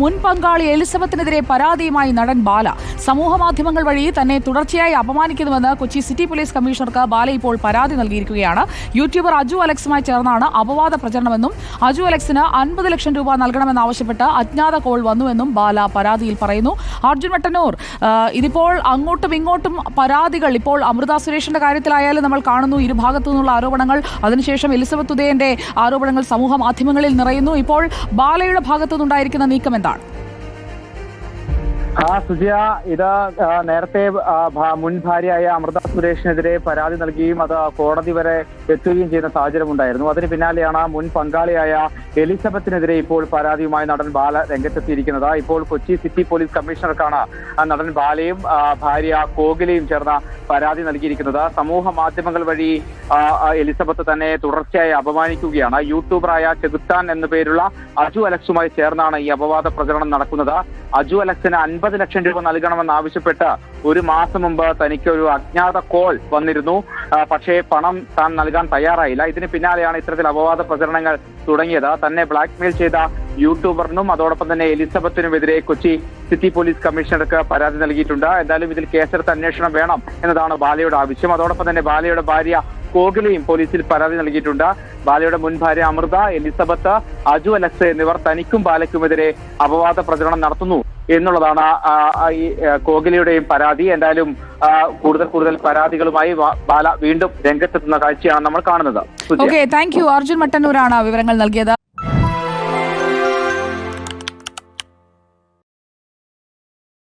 മുൻ പങ്കാളി എലിസബത്തിനെതിരെ പരാതിയുമായി നടൻ ബാല. സമൂഹ മാധ്യമങ്ങൾ വഴി തന്നെ തുടർച്ചയായി അപമാനിക്കുന്നുവെന്ന് കൊച്ചി സിറ്റി പോലീസ് കമ്മീഷണർക്ക് ബാല ഇപ്പോൾ പരാതി നൽകിയിരിക്കുകയാണ്. യൂട്യൂബർ അജു അലക്സുമായി ചേർന്നാണ് അപവാദ പ്രചരണമെന്നും അജു അലക്സിന് അൻപത് ലക്ഷം രൂപ നൽകണമെന്നാവശ്യപ്പെട്ട് അജ്ഞാത കോൾ വന്നുവെന്നും ബാല പരാതിയിൽ പറയുന്നു. അർജുൻ മട്ടന്നൂർ ഇതിപ്പോൾ അങ്ങോട്ടും ഇങ്ങോട്ടും പരാതികൾ ഇപ്പോൾ അമൃത സുരേഷിന്റെ കാര്യത്തിലായാലും നമ്മൾ കാണുന്നു. ഇരുഭാഗത്തു നിന്നുള്ള ആരോപണങ്ങൾ അതിനുശേഷം എലിസബത്ത് ഉദയന്റെ ആരോപണങ്ങൾ സമൂഹ മാധ്യമങ്ങളിൽ നിറയുന്നു. ഇപ്പോൾ ബാലയുടെ ഭാഗത്തു നിന്നുണ്ടായിരിക്കുന്ന നീക്കം എന്താണ്? ആ സുജയ ഇത് നേരത്തെ മുൻ ഭാര്യയായ അമൃത സുരേഷിനെതിരെ പരാതി നൽകുകയും അത് കോടതി വരെ എത്തുകയും ചെയ്യുന്ന സാഹചര്യമുണ്ടായിരുന്നു. അതിന് പിന്നാലെയാണ് മുൻ പങ്കാളിയായ എലിസബത്തിനെതിരെ ഇപ്പോൾ പരാതിയുമായി നടൻ ബാല രംഗത്തെത്തിയിരിക്കുന്നത്. ഇപ്പോൾ കൊച്ചി സിറ്റി പോലീസ് കമ്മീഷണർക്കാണ് നടൻ ബാലയും ഭാര്യ കോകിലയും ചേർന്ന പരാതി നൽകിയിരിക്കുന്നത്. സമൂഹ മാധ്യമങ്ങൾ വഴി എലിസബത്ത് തന്നെ തുടർച്ചയായി അപമാനിക്കുകയാണ്. യൂട്യൂബറായ ചെകുത്താൻ എന്ന പേരുള്ള അജു അലക്സുമായി ചേർന്നാണ് ഈ അപവാദ പ്രചരണം നടക്കുന്നത്. അജു അലക്സിന് അൻപത് ലക്ഷം രൂപ നൽകണമെന്ന് ആവശ്യപ്പെട്ട് ഒരു മാസം മുമ്പ് തനിക്ക് ഒരു അജ്ഞാത കോൾ വന്നിരുന്നു. പക്ഷേ പണം താൻ നൽകാൻ തയ്യാറായില്ല. ഇതിന് പിന്നാലെയാണ് ഇത്തരത്തിൽ അപവാദ പ്രചരണങ്ങൾ തുടങ്ങിയത്. തന്നെ ബ്ലാക്ക്മെയിൽ ചെയ്ത യൂട്യൂബറിനും അതോടൊപ്പം തന്നെ എലിസബത്തിനുമെതിരെ കൊച്ചി സിറ്റി പോലീസ് കമ്മീഷണർക്ക് പരാതി നൽകിയിട്ടുണ്ട്. എന്തായാലും ഇതിൽ കേസെടുത്ത് അന്വേഷണം വേണം എന്നതാണ് ബാലയുടെ ആവശ്യം. അതോടൊപ്പം തന്നെ ബാലയുടെ ഭാര്യ കോകിലയും പോലീസിൽ പരാതി നൽകിയിട്ടുണ്ട്. ബാലയുടെ മുൻ ഭാര്യ അമൃത എലിസബത്ത് അജു അലക്സ് എന്നിവർ തനിക്കും ബാലയ്ക്കുമെതിരെ അപവാദ പ്രചരണം നടത്തുന്നു എന്നുള്ളതാണ് ഈ കോഹ്ലിയുടെയും പരാതി. എന്തായാലും കൂടുതൽ കൂടുതൽ പരാതികളുമായി ബാല വീണ്ടും രംഗത്തെത്തുന്ന കാഴ്ചയാണ് നമ്മൾ കാണുന്നത്. താങ്ക് യു അർജുൻ മട്ടന്നൂരാണ് വിവരങ്ങൾ നൽകിയത്.